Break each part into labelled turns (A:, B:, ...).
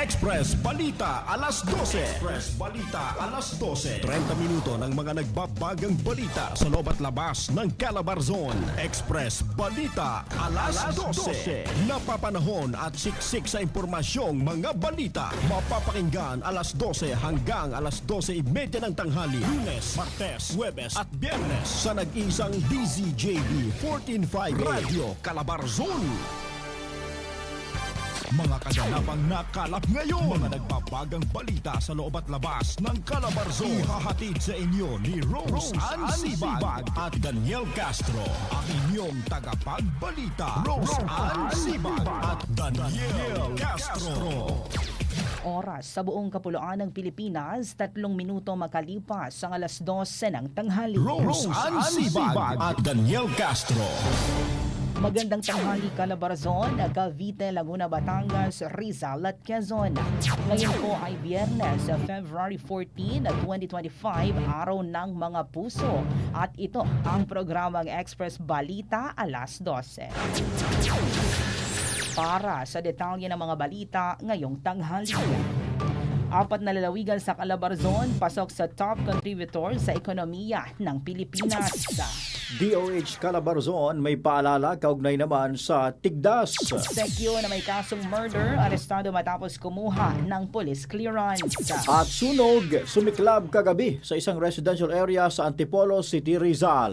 A: Express Balita alas 12. Express Balita alas 12. 30 minuto ng mga nagbabagang balita sa loob at labas ng Calabarzon. Express Balita alas, 12. Napapanahon at siksik sa impormasyong mga balita. Mapapakinggan alas 12 hanggang alas 12.30 ng tanghali. Lunes, Martes, Huwebes at Biyernes sa nag-isang DZJB 1458 Radio Calabarzon. Mga kaganapang nakalap ngayon. Mga nagbabagang balita sa loob at labas ng Calabarzon. Ihahatid sa inyo ni Rose, Ann Sibag at Daniel Castro. Ang inyong tagapagbalita. Rose, Ann Sibag at Daniel Castro.
B: Oras sa buong kapuluan ng Pilipinas, tatlong minuto makalipas ang alas 12 ng tanghali.
A: Rose, Ann Sibag at Daniel Castro.
B: Magandang tanghali Calabarzon, Cavite, Laguna, Batangas, Rizal at Quezon. Ngayon po ay Biyernes, February 14, 2025, araw ng mga puso. At ito ang programang Express Balita alas 12. Para sa detalye ng mga balita ngayong tanghali. Apat na lalawigan sa Calabarzon pasok sa top contributor sa ekonomiya ng Pilipinas.
C: DOH Calabarzon may paalala kaugnay naman sa Tigdas.
B: Sekyo na may kasong murder, arestado matapos kumuha ng police clearance.
C: At sunog, sumiklab kagabi sa isang residential area sa Antipolo City, Rizal.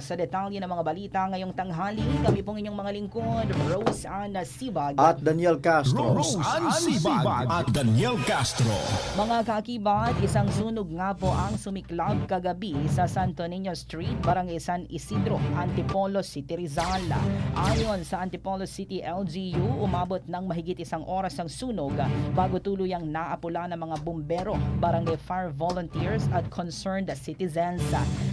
B: Sa detalye ng mga balita ngayong tanghali, kami pong inyong mga lingkod, Rose Anna Sibag.
C: At Daniel Castro.
A: Rose, Ann Sibag at Daniel Castro.
B: Mga kakibat, isang sunog nga po ang sumiklab kagabi sa Santo Niño Street, Barangay San Isidro, Antipolo City, Rizal. Ayon sa Antipolo City LGU, umabot ng mahigit isang oras ang sunog bago tuluyang naapula ng mga bumbero, barangay fire volunteers at concerned citizens.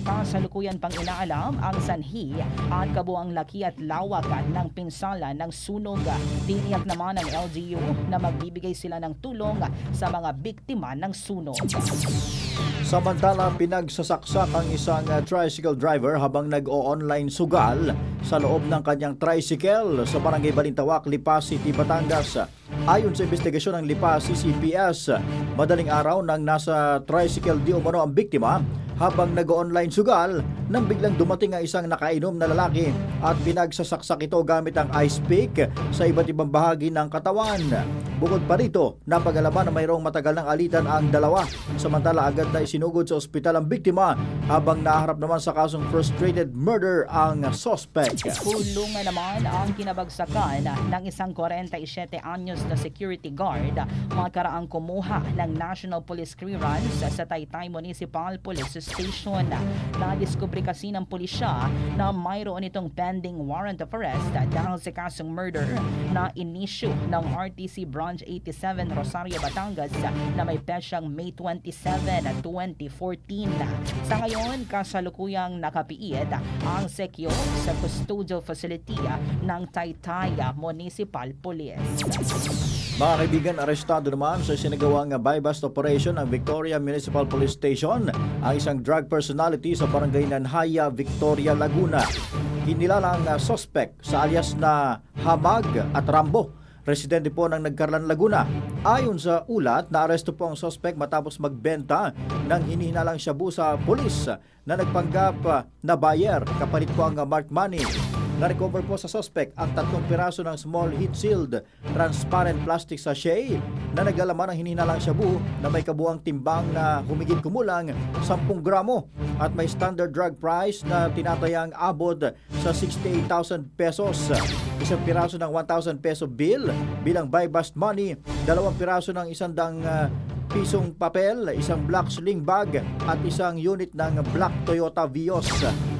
B: Kasalukuyan pang inaalam ang sanhi at kabuang laki at lawak ng pinsala ng sunog. Tiniyak naman ng LGU na magbibigay sila ng tulong sa mga biktima ng sunog.
C: Samantala, pinagsasaksak ang isang uh, tricycle driver habang nag-o-online sugal sa loob ng kanyang tricycle sa Barangay Balintawak, Lipas City, Batangas. Ayon sa investigasyon ng Lipas CCPS, madaling araw nang nasa tricycle di umano ang biktima habang nag-online sugal nang biglang dumating ang isang nakainom na lalaki at pinagsasaksak ito gamit ang ice pick sa iba't ibang bahagi ng katawan. Bukod pa rito, napagalaman na mayroong matagal ng alitan ang dalawa. Samantala agad na isinugod sa ospital ang biktima habang naharap naman sa kasong frustrated murder ang suspect.
B: Kulungan naman ang kinabagsakan ng isang 47 anyos na security guard makaraang kumuha ng National Police Clearance sa Taytay Municipal Police Station. Nadiskubre kasi ng pulisya na mayroon itong pending warrant of arrest dahil sa kasong murder na inisyu ng RTC Branch 87 Rosario, Batangas na may pesyang May 27, 2014. Sa ngayon, kasalukuyang nakapiit ang sekyo sa custodial facility ng Taytay Municipal Police.
C: Mga kaibigan, arestado naman sa sinagawang buy-bust operation ng Victoria Municipal Police Station ang isang drug personality sa barangay Nanhaya, Victoria, Laguna. Kinilala ang uh, suspect sa alias na Hamag at Rambo. Residente po ng Nagkarlan, Laguna. Ayon sa ulat, naaresto po ang suspect matapos magbenta ng hinihinalang shabu sa pulis na nagpanggap uh, na buyer kapalit po ang uh, marked money. Na-recover po sa suspect ang tatlong piraso ng small heat-sealed transparent plastic sachet na naglalaman ng hinihinalang shabu na may kabuang timbang na humigit kumulang 10 gramo at may standard drug price na tinatayang abot sa 68,000 pesos. Isang piraso ng 1,000 peso bill bilang buy bust money, dalawang piraso ng isandang uh, pisong papel, isang black sling bag at isang unit ng black Toyota Vios.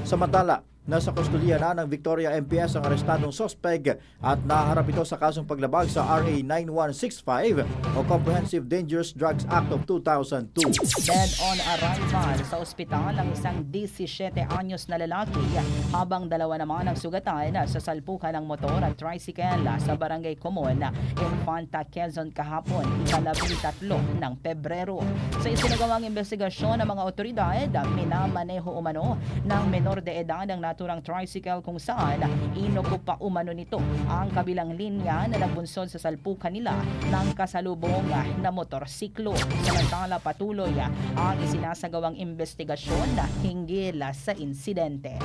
C: Samantala, nasa kustudiya na ng Victoria MPS ang arestadong sospek at naharap ito sa kasong paglabag sa RA 9165 o Comprehensive Dangerous Drugs Act of 2002.
B: Dead on arrival sa ospital ang isang 17 anyos na lalaki habang dalawa naman ang sugatan sa salpukan ng motor at tricycle sa Barangay Comon, Infanta, Quezon kahapon, ikalabing tatlo ng Pebrero. Sa isinagawang investigasyon ng mga otoridad, minamaneho umano ng menor de edad ang naturang tricycle kung saan inukupa umano nito ang kabilang linya na nagbunsod sa salpukan nila ng kasalubong na motorsiklo. Samantala patuloy ang isinasagawang investigasyon hinggil sa insidente.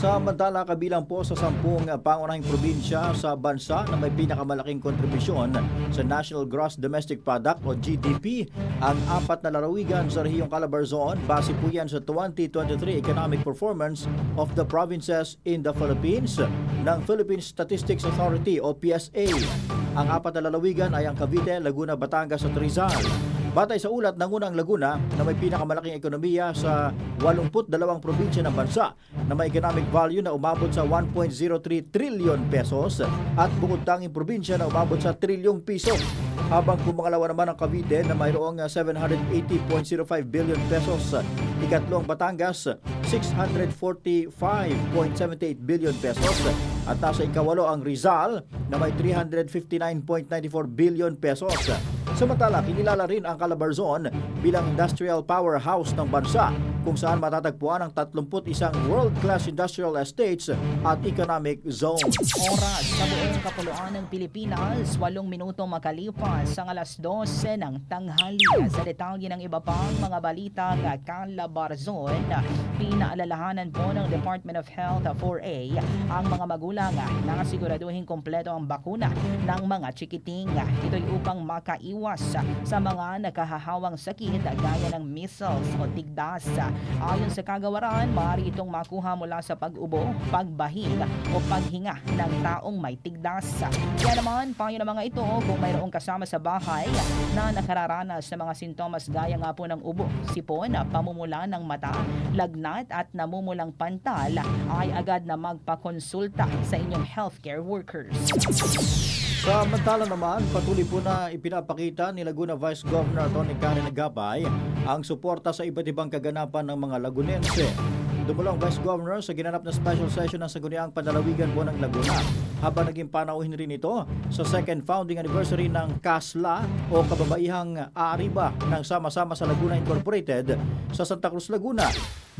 C: Samantala kabilang po sa sampung pangunahing probinsya sa bansa na may pinakamalaking kontribusyon sa National Gross Domestic Product o GDP, ang apat na larawigan sa rehiyong Calabarzon base po yan sa 2023 economic performance of the provinces in the Philippines ng Philippine Statistics Authority o PSA. Ang apat na lalawigan ay ang Cavite, Laguna, Batangas at Rizal. Batay sa ulat ng unang Laguna na may pinakamalaking ekonomiya sa 82 probinsya ng bansa na may economic value na umabot sa 1.03 trillion pesos at bukod tanging probinsya na umabot sa trilyong piso. Habang pumangalawa naman ang Cavite na mayroong 780.05 billion pesos. Ikatlong Batangas, 645.78 billion pesos. At nasa ikawalo ang Rizal na may 359.94 billion pesos. Samantala, kinilala rin ang Calabarzon bilang industrial powerhouse ng bansa kung saan matatagpuan ang 31 world-class industrial estates at economic zones.
B: Oras sa buong kapuluan ng Pilipinas, 8 minuto makalipas ang alas 12 ng tanghali. Sa detalye ng iba pang mga balita nga Calabarzon, pinaalalahanan po ng Department of Health 4A ang mga magulang na siguraduhin kompleto ang bakuna ng mga chikiting. Ito'y upang makaiwas sa mga nakahahawang sakit gaya ng measles o tigdas. Ayon sa kagawaran, maaari itong makuha mula sa pag-ubo, pagbahig o paghinga ng taong may tigdas. Kaya naman, payo ng mga ito kung mayroong kasama sa bahay na nakararanas sa mga sintomas gaya nga po ng ubo, sipon, pamumula ng mata, lagnat at namumulang pantal ay agad na magpakonsulta sa inyong healthcare workers.
C: Samantala naman, patuloy po na ipinapakita ni Laguna Vice Governor Tony Karen Agapay ang suporta sa iba't ibang kaganapan ng mga Lagunense. Dumulong Vice Governor sa ginanap na special session ng Saguniang Panlalawigan po ng Laguna habang naging panauhin rin ito sa second founding anniversary ng KASLA o Kababaihang Aariba ng Sama-sama sa Laguna Incorporated sa Santa Cruz, Laguna.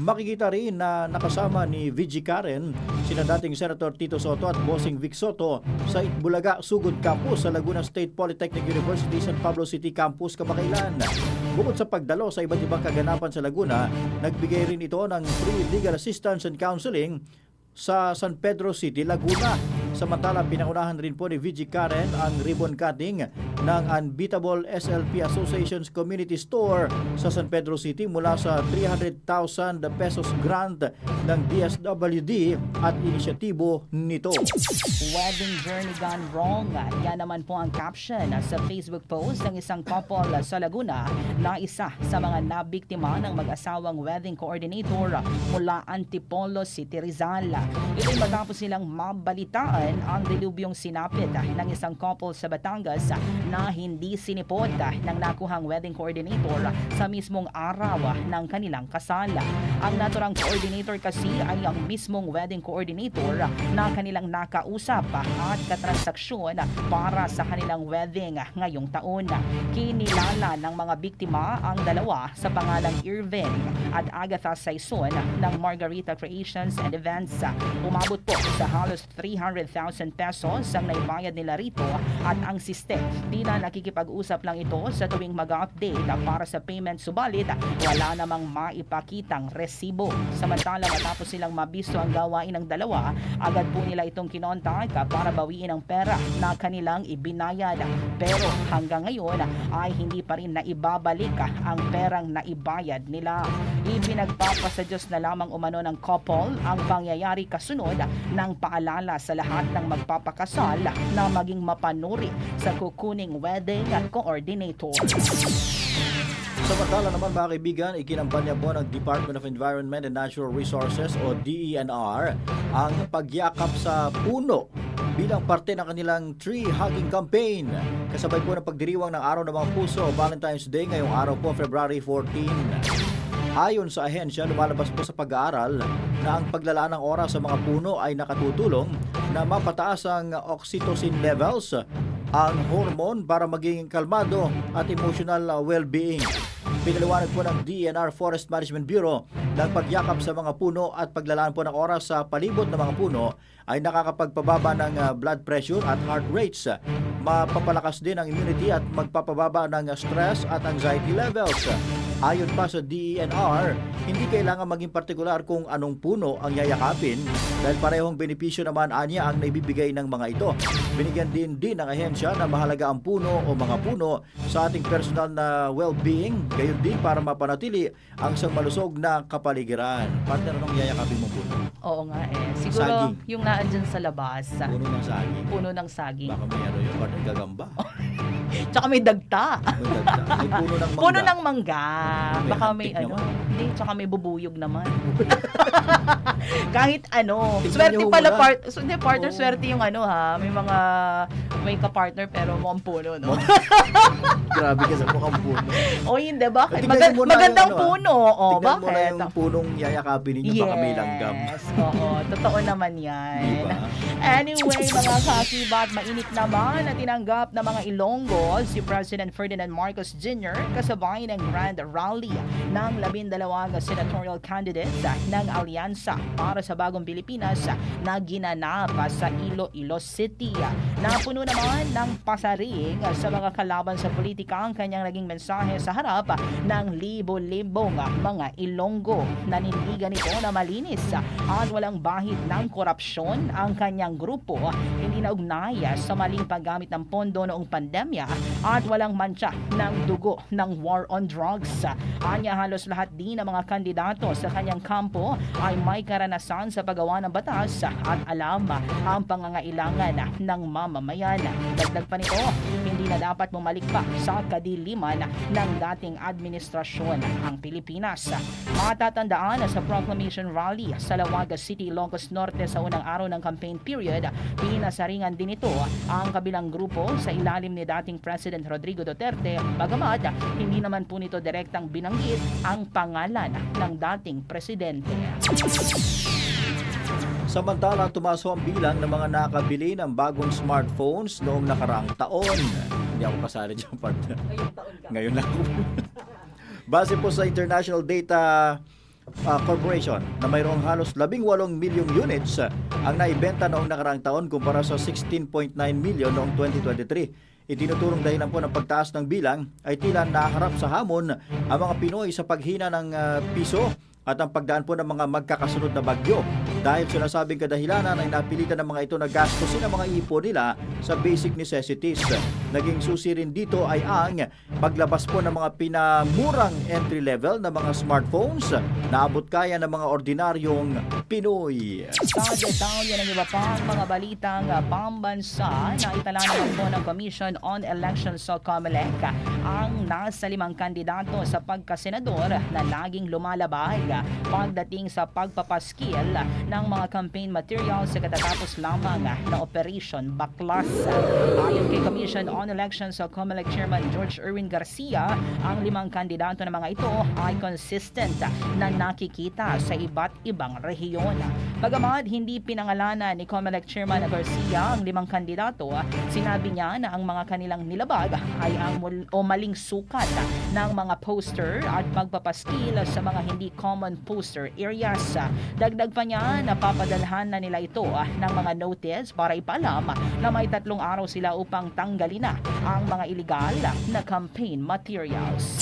C: Makikita rin na nakasama ni VG Karen, sina dating Senator Tito Soto at Bossing Vic Soto sa Itbulaga Sugod Campus sa Laguna State Polytechnic University San Pablo City Campus kamakailan. Bukod sa pagdalo sa iba't ibang kaganapan sa Laguna, nagbigay rin ito ng free legal assistance and counseling sa San Pedro City, Laguna. Samantala, pinaunahan rin po ni VG Karen ang ribbon cutting ng Unbeatable SLP Association's Community Store sa San Pedro City mula sa 300,000 pesos grant ng DSWD at inisyatibo nito.
B: Wedding journey gone wrong. Yan naman po ang caption sa Facebook post ng isang couple sa Laguna na isa sa mga nabiktima ng mag-asawang wedding coordinator mula Antipolo City, Rizal. Ito'y matapos silang mabalitaan ang dilubyong sinapit ng isang couple sa Batangas na hindi sinipot ng nakuhang wedding coordinator sa mismong araw ng kanilang kasal. Ang naturang coordinator kasi ay ang mismong wedding coordinator na kanilang nakausap at katransaksyon para sa kanilang wedding ngayong taon. Kinilala ng mga biktima ang dalawa sa pangalang Irvin at Agatha Saison ng Margarita Creations and Events. Umabot po sa halos 300,000 pesos ang naibayad nila rito at ang siste tila nakikipag-usap lang ito sa tuwing mag-update para sa payment subalit wala namang maipakitang resibo. Samantala matapos silang mabisto ang gawain ng dalawa, agad po nila itong kinontak para bawiin ang pera na kanilang ibinayad. Pero hanggang ngayon ay hindi pa rin naibabalik ang perang naibayad nila. Ipinagpapasa Diyos na lamang umano ng couple ang pangyayari kasunod ng paalala sa lahat ng magpapakasal na maging mapanuri sa kukuning wedding coordinator.
C: Samantala naman mga kaibigan, ikinampanya po ng Department of Environment and Natural Resources o DENR ang pagyakap sa puno bilang parte ng kanilang tree hugging campaign. Kasabay po ng pagdiriwang ng Araw ng mga Puso o Valentine's Day ngayong araw po, February 14. Ayon sa ahensya, lumalabas po sa pag-aaral na ang paglalaan ng oras sa mga puno ay nakatutulong na mapataas ang oxytocin levels, ang hormone para maging kalmado at emotional well-being. Pinaliwanag po ng DNR Forest Management Bureau ang pagyakap sa mga puno at paglalaan po ng oras sa palibot ng mga puno ay nakakapagpababa ng uh, blood pressure at heart rates. Mapapalakas din ang immunity at magpapababa ng uh, stress at anxiety levels. Ayon pa sa DENR, hindi kailangan maging partikular kung anong puno ang yayakapin dahil parehong benepisyo naman anya ang naibibigay ng mga ito. Binigyan din din ng ahensya na mahalaga ang puno o mga puno sa ating personal na well-being, gayon din para mapanatili ang isang malusog na kapaligiran. Partner, anong yayakapin mo puno?
B: Oo nga eh. Siguro
C: Saging.
B: yung naandyan sa labas.
C: Puno ng saging.
B: Puno ng saging.
C: Baka may ano yung partner gagamba.
B: Tsaka may dagta.
C: May dagdag. May puno ng mangga.
B: Puno ng mangga. Baka may ano.
C: naman.
B: Hindi, tsaka may bubuyog naman. Kahit ano. Swerte
C: niyo
B: pala
C: muna.
B: part. So, hindi, partner, swerte yung ano ha. May mga, may ka-partner pero mukhang puno, no?
C: Grabe ka sa mukhang puno.
B: o hindi, bakit?
C: Tignan
B: Maga-
C: niyo muna
B: magandang
C: yung ano,
B: puno. O,
C: Tignan mo na
B: bakit?
C: yung punong yayakapin ninyo, baka may langgam.
B: Yes, oo. Totoo naman yan.
C: Diba?
B: Anyway, mga kakibat, mainit naman na tinanggap ng mga Ilonggo si President Ferdinand Marcos Jr. kasabay ng Grand Rally ng labindalawang senatorial candidates ng Alyansa para sa Bagong Pilipinas na ginanap sa Iloilo City. Napuno naman ng pasaring sa mga kalaban sa politika ang kanyang naging mensahe sa harap ng libo-libong mga Ilonggo. Nanindigan ito na malinis at walang bahid ng korupsyon ang kanyang grupo, hindi na ugnay sa maling paggamit ng pondo noong pandemya at walang mancha ng dugo ng war on drugs. Anya halos lahat din ng mga kandidato sa kanyang kampo ay may karanasan sa paggawa ng batas at alam ang pangangailangan ng mamamayan. Dagdag pa nito, hindi na dapat bumalik pa sa kadiliman ng dating administrasyon ang Pilipinas. Matatandaan sa proclamation rally sa Lawaga City, Ilocos Norte sa unang araw ng campaign period, pinasaringan din ito ang kabilang grupo sa ilalim ni dating President Rodrigo Duterte, bagamat hindi naman po nito direktang binanggit ang pangalan ng dating presidente.
C: Samantala, tumaso ang bilang ng mga nakabili ng bagong smartphones noong nakaraang taon. Hindi ako kasali dyan, partner. Ngayon lang. Base po sa International Data uh, Corporation na mayroong halos 18 milyong units ang naibenta noong nakaraang taon kumpara sa 16.9 milyon noong 2023. Itinuturong dahilan po ng pagtaas ng bilang ay tila naharap sa hamon ang mga Pinoy sa paghina ng uh, piso at ang pagdaan po ng mga magkakasunod na bagyo. Dahil sinasabing kadahilanan ay napilitan ng mga ito na gastusin ang mga ipon nila sa basic necessities. Naging susi rin dito ay ang paglabas po ng mga pinamurang entry level na mga smartphones na abot kaya ng mga ordinaryong Pinoy.
B: Sa detalye ng iba pang mga balitang pambansa na itala naman po ng Commission on Elections sa COMELEC ang nasa limang kandidato sa pagkasenador na laging lumalabay uh, pagdating sa pagpapaskil ng mga campaign materials sa katatapos lamang na Operation Baklas. Ayon kay Commission on Elections sa COMELEC Chairman George Erwin Garcia, ang limang kandidato na mga ito ay consistent na nakikita sa iba't ibang rehiyon. Bagamat hindi pinangalanan ni COMELEC Chairman Garcia ang limang kandidato, sinabi niya na ang mga kanilang nilabag ay ang o maling sukat ng mga poster at pagpapaskil sa mga hindi common poster areas. Dagdag pa niya na papadalhan na nila ito ah, ng mga notice para ipalam na may tatlong araw sila upang tanggalin na ang mga illegal na campaign materials.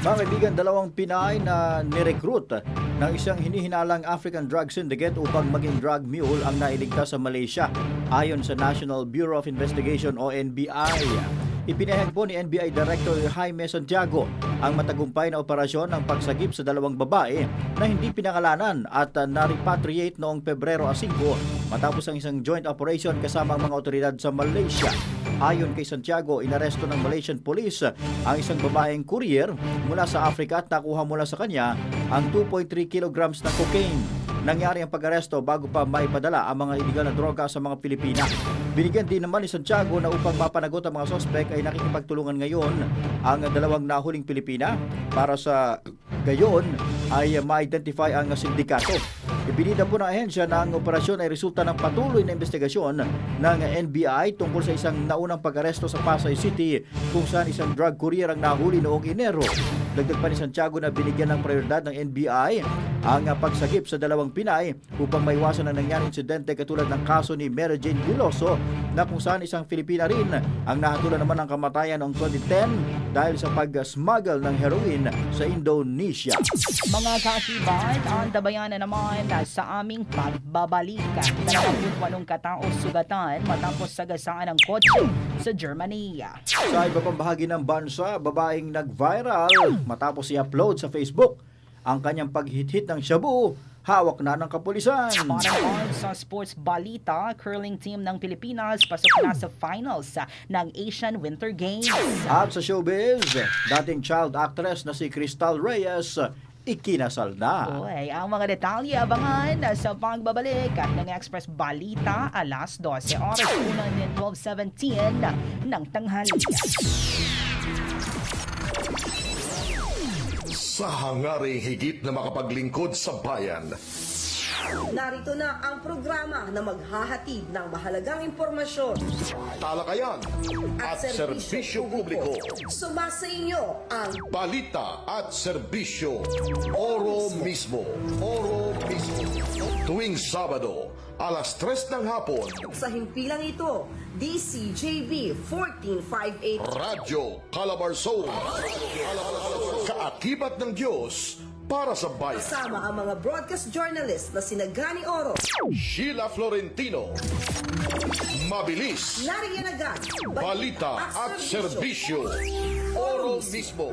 C: Mga kaibigan, dalawang Pinay na nirecruit ng isang hinihinalang African drug syndicate upang maging drug mule ang nailigtas sa Malaysia ayon sa National Bureau of Investigation o NBI. Ipinahag po ni NBI Director Jaime Santiago ang matagumpay na operasyon ng pagsagip sa dalawang babae na hindi pinangalanan at na-repatriate noong Pebrero 5 matapos ang isang joint operation kasama ang mga otoridad sa Malaysia. Ayon kay Santiago, inaresto ng Malaysian Police ang isang babaeng courier mula sa Africa at nakuha mula sa kanya ang 2.3 kilograms na cocaine. Nangyari ang pag-aresto bago pa maipadala ang mga iligal na droga sa mga Pilipina. Binigyan din naman ni Santiago na upang mapanagot ang mga sospek ay nakikipagtulungan ngayon ang dalawang nahuling Pilipina para sa gayon ay ma-identify ang sindikato. Ibinida po ng ahensya na ang operasyon ay resulta ng patuloy na investigasyon ng NBI tungkol sa isang naunang pag-aresto sa Pasay City kung saan isang drug courier ang nahuli noong Enero. Dagdag pa ni Santiago na binigyan ng prioridad ng NBI ang pagsagip sa dalawang Pinay upang maiwasan ang nangyaring insidente katulad ng kaso ni Mary Jane Veloso na kung saan isang Filipina rin ang nahatulan naman ng kamatayan noong 2010 dahil sa pag-smuggle ng heroin sa Indonesia.
B: Mga kakibat, ang dabayan na naman sa aming pagbabalik. 28 katao sugatan matapos sagasaan ng kotse sa Germany.
C: Sa iba pang bahagi ng bansa, babaeng nag-viral matapos i-upload sa Facebook ang kanyang paghit-hit ng shabu, hawak na ng kapulisan.
B: Para sa sports balita, curling team ng Pilipinas pasok na sa finals ng Asian Winter Games.
C: At sa showbiz, dating child actress na si Crystal Reyes, ikinasal na.
B: Uy, ang mga detalye abangan sa pagbabalik ng Express Balita alas 12 oras una ng 12.17 ng tanghali.
D: Sa hangaring higit na makapaglingkod sa bayan,
E: Narito na ang programa na maghahatid ng mahalagang impormasyon.
D: Talakayan at serbisyo publiko,
E: Sumasa inyo ang
D: balita at serbisyo, oro mismo, oro mismo. Tuwing Sabado, alas 3 ng hapon,
E: sa himpilang ito, DCJB 1458
D: Radyo Calabarzon. Kaakibat ng Diyos para sa bayan.
E: kasama ang mga broadcast journalist na sina Gani Oro,
D: Sheila Florentino. Mabilis.
E: Nariyan agad,
D: Balita at serbisyo. Oro mismo.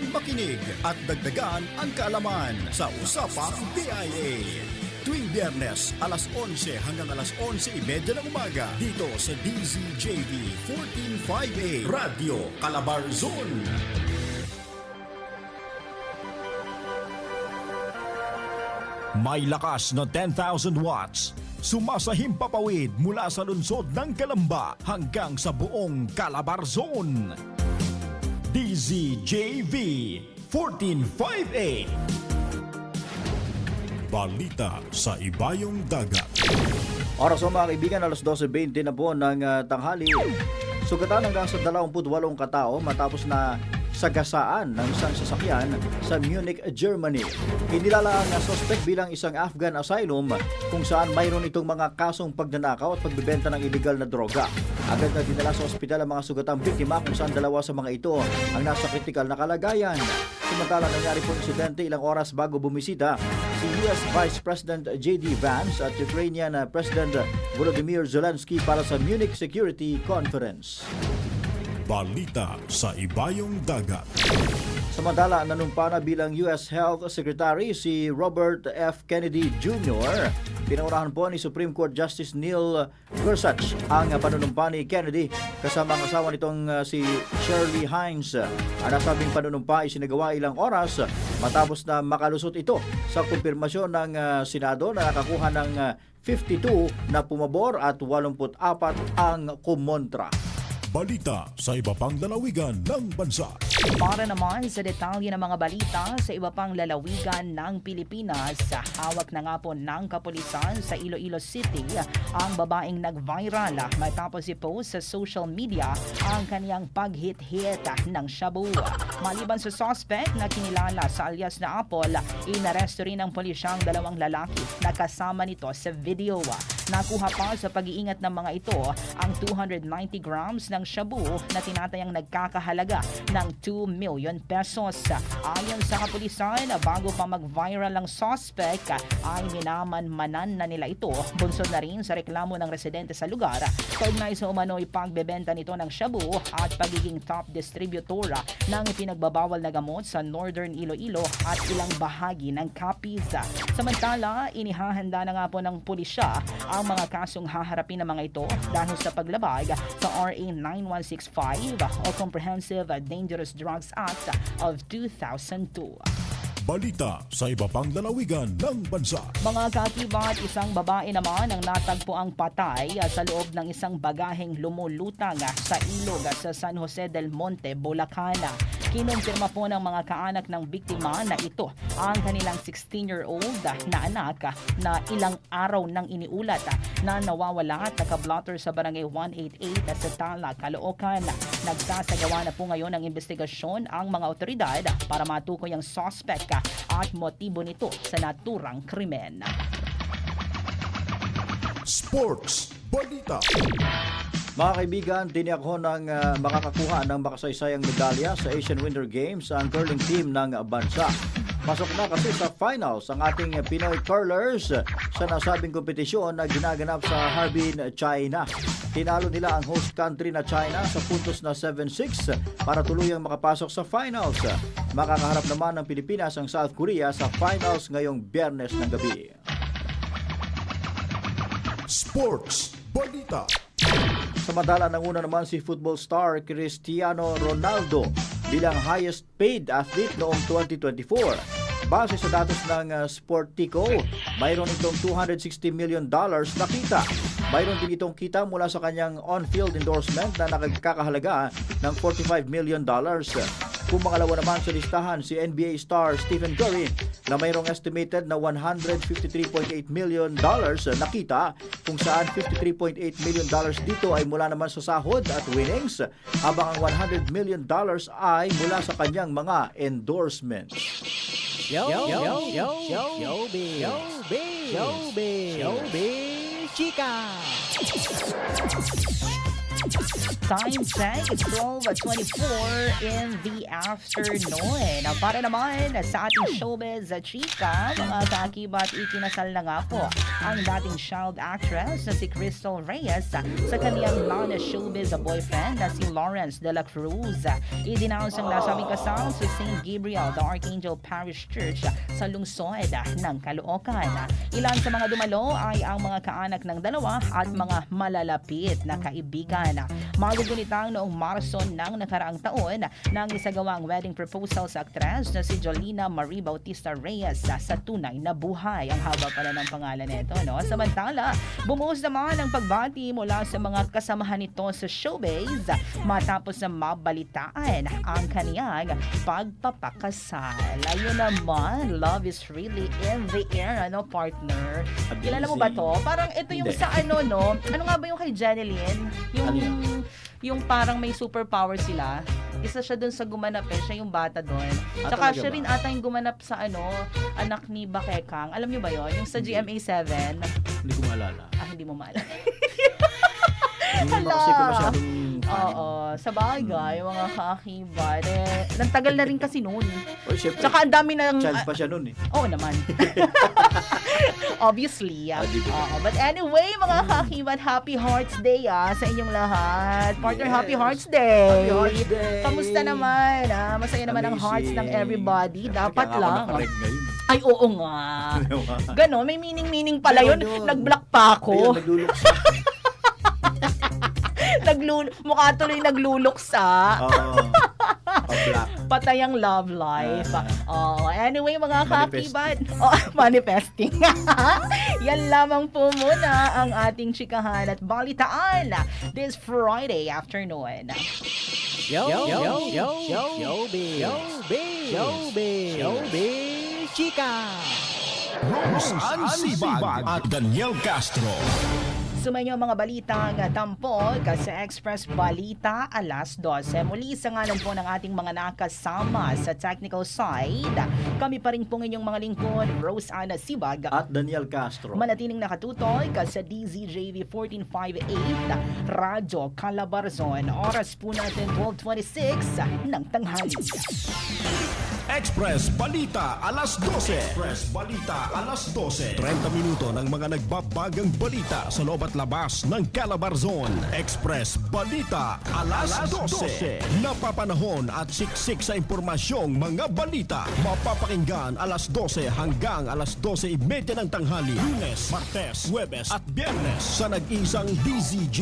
F: nang makinig at dagdagan ang kaalaman sa Usapang PIA. Tuwing biyernes, alas 11 hanggang alas 11.30 ng umaga dito sa DZJV 1458 Radio Calabarzon. May lakas na 10,000 watts. Sumasahim papawid mula sa lungsod ng Kalamba hanggang sa buong Calabarzon. DZJV 1458 Balita sa Ibayong Dagat
C: Oras mo mga kaibigan, alas 12.20 na po ng ah, tanghali. Sugatan hanggang sa 28 katao matapos na sagasaan ng isang sasakyan sa Munich, Germany. Kinilala ang suspect bilang isang Afghan asylum kung saan mayroon itong mga kasong pagnanakaw at pagbebenta ng illegal na droga. Agad na dinala sa ospital ang mga sugatang biktima kung saan dalawa sa mga ito ang nasa kritikal na kalagayan. Samantala nangyari po insidente ilang oras bago bumisita si US Vice President J.D. Vance at Ukrainian President Volodymyr Zelensky para sa Munich Security Conference.
F: Balita sa Ibayong Dagat
C: Samantala, nanumpa na bilang US Health Secretary si Robert F. Kennedy Jr. Pinaunahan po ni Supreme Court Justice Neil Gorsuch ang panunumpa ni Kennedy kasama ang asawa nitong uh, si Shirley Hines. Ang nasabing panunumpa ay sinagawa ilang oras matapos na makalusot ito sa kumpirmasyon ng uh, Senado na nakakuha ng uh, 52 na pumabor at 84 ang kumontra.
A: Balita sa iba pang lalawigan ng bansa.
B: Para naman sa detalye ng mga balita sa iba pang lalawigan ng Pilipinas, hawak na nga po ng kapulisan sa Iloilo City ang babaeng nag-viral matapos i-post sa social media ang kaniyang pag-hit-hit ng shabu. Maliban sa suspect na kinilala sa alias na Apple, inaresto rin ng pulisya ang dalawang lalaki na kasama nito sa video. Nakuha pa sa pag-iingat ng mga ito ang 290 grams ng shabu na tinatayang nagkakahalaga ng 2 million pesos. Ayon sa kapulisan, bago pa mag-viral ang suspect, ay minamanmanan na nila ito. Bunsod na rin sa reklamo ng residente sa lugar. Kaugnay sa umano'y pagbebenta nito ng shabu at pagiging top distributor ng ipinagbabawal na gamot sa Northern Iloilo at ilang bahagi ng Capiz. Samantala, inihahanda na nga po ng pulisya ang mga kasong haharapin ng mga ito dahil sa paglabag sa RA 9165 o Comprehensive Dangerous Drugs Act of 2002.
A: Balita sa iba pang lalawigan ng bansa.
B: Mga kakibat, isang babae naman ang natagpo ang patay sa loob ng isang bagaheng lumulutang sa ilog sa San Jose del Monte, Bulacan. Kinumpirma po ng mga kaanak ng biktima na ito ang kanilang 16-year-old ah, na anak na ilang araw nang iniulat na nawawala at nakablotter sa barangay 188 ah, sa Tala, Caloocan. Nagsasagawa na po ngayon ng investigasyon ang mga otoridad para matukoy ang suspect at motibo nito sa naturang krimen.
A: Sports Balita.
C: Mga kaibigan, tiniyak ho ng ah, makakakuha ng makasaysayang medalya sa Asian Winter Games ang curling team ng bansa. Pasok na kasi sa finals ang ating Pinoy curlers sa nasabing kompetisyon na ginaganap sa Harbin, China. Tinalo nila ang host country na China sa puntos na 7-6 para tuluyang makapasok sa finals. Makakaharap naman ng Pilipinas ang South Korea sa finals ngayong biyernes ng gabi.
A: Sports Balita.
C: Samantala, nanguna naman si football star Cristiano Ronaldo bilang highest paid athlete noong 2024. Base sa datos ng uh, Sportico, mayroon itong 260 million dollars na kita. Mayroon din itong kita mula sa kanyang on-field endorsement na nakakahalaga ng 45 million dollars. Kung makalawa naman sa listahan si NBA star Stephen Curry na mayroong estimated na 153.8 million dollars na kita kung saan 53.8 million dollars dito ay mula naman sa sahod at winnings habang ang 100 million dollars ay mula sa kanyang mga endorsements.
G: Yo, yo, yo, yo, yo, showbiz, showbiz, showbiz, showbiz, chika.
B: Time check, it's 12.24 in the afternoon. Para naman sa ating showbiz chika, mga kakibat ikinasal na nga po ang dating child actress na si Crystal Reyes sa kaniyang non showbiz boyfriend na si Lawrence de la Cruz. Idinaos ang nasabing kasal sa St. Gabriel the Archangel Parish Church sa lungsod ng Caloocan. Ilan sa mga dumalo ay ang mga kaanak ng dalawa at mga malalapit na kaibigan. Magugunitang noong Marso ng nakaraang taon nang isagawang wedding proposal sa aktres na si Jolina Marie Bautista Reyes sa, sa tunay na buhay. Ang haba pala ng pangalan nito, no? Samantala, bumuhos naman ang pagbati mula sa mga kasamahan nito sa showbiz matapos na mabalitaan ang kaniyang pagpapakasal. Ayun naman, love is really in the air, ano, partner? Kilala mo ba to? Parang ito yung
C: Hindi.
B: sa ano, no? Ano nga ba yung kay Jeneline? Yung,
C: Ano?
B: Yung parang may superpower sila. Isa siya dun sa gumanap eh. Siya yung bata dun.
C: Ah,
B: Tsaka siya rin ata yung gumanap sa ano, anak ni Bakekang. Alam niyo ba yon Yung sa GMA7.
C: Hindi ko maalala.
B: Ah, hindi mo maalala.
C: Hindi naman kasi ko masyadong fan.
B: Oo, sa bagay, mga kakibat. Eh, nagtagal na rin kasi noon.
C: Oy, syempre,
B: Tsaka ang dami ng...
C: child pa siya nun eh.
B: Oo naman. Obviously.
C: Ah, ba?
B: Oo, but anyway, mga kakibat, Happy Hearts Day ah, sa inyong lahat. Partner,
C: Yes.
B: Happy Hearts Day.
C: Happy Hearts Day.
B: Kamusta naman? Ah, masaya naman ang hearts ng
C: Amazing.
B: everybody. Dapat
C: Kaya nga
B: lang.
C: ako nakareg ngayon.
B: Ay, oo nga. Ganon, may meaning-meaning pala yun.
C: Meron yun.
B: Nag-block pa
C: Ayun,
B: ako.
C: nagluluksa.
B: Naglul mukha tuloy nagluluksa.
C: Oo. Pa-black.
B: Patay ang love life. Oh, anyway, mga kakibat. Oh, manifesting. Yan lamang po muna ang ating chikahan at balitaan this Friday afternoon.
G: Yo, yo, yo, yo, yo, showbiz, showbiz, showbiz, showbiz, chika.
A: Rose Ann Sibag at Daniel Castro.
B: Sumayo mga balitang tampok sa Express Balita alas 12. Muli sa ngalan po ng ating mga nakasama sa technical side, kami pa rin po inyong mga lingkod, Rose Ana Sibag,
C: At Daniel Castro.
B: Manatiling nakatutoy ka sa DZJV 1458 Radyo Calabarzon. Oras po natin 12.26 ng tanghali.
A: Express Balita alas 12. Express Balita alas 12. 30 minuto ng mga nagbabagang balita sa loob at labas ng Calabarzon. Express Balita alas 12. Napapanahon at siksik sa impormasyong mga balita. Mapapakinggan alas 12 hanggang alas 12.30 ng tanghali. Lunes, Martes, Huwebes at Biyernes sa nag-isang DZJ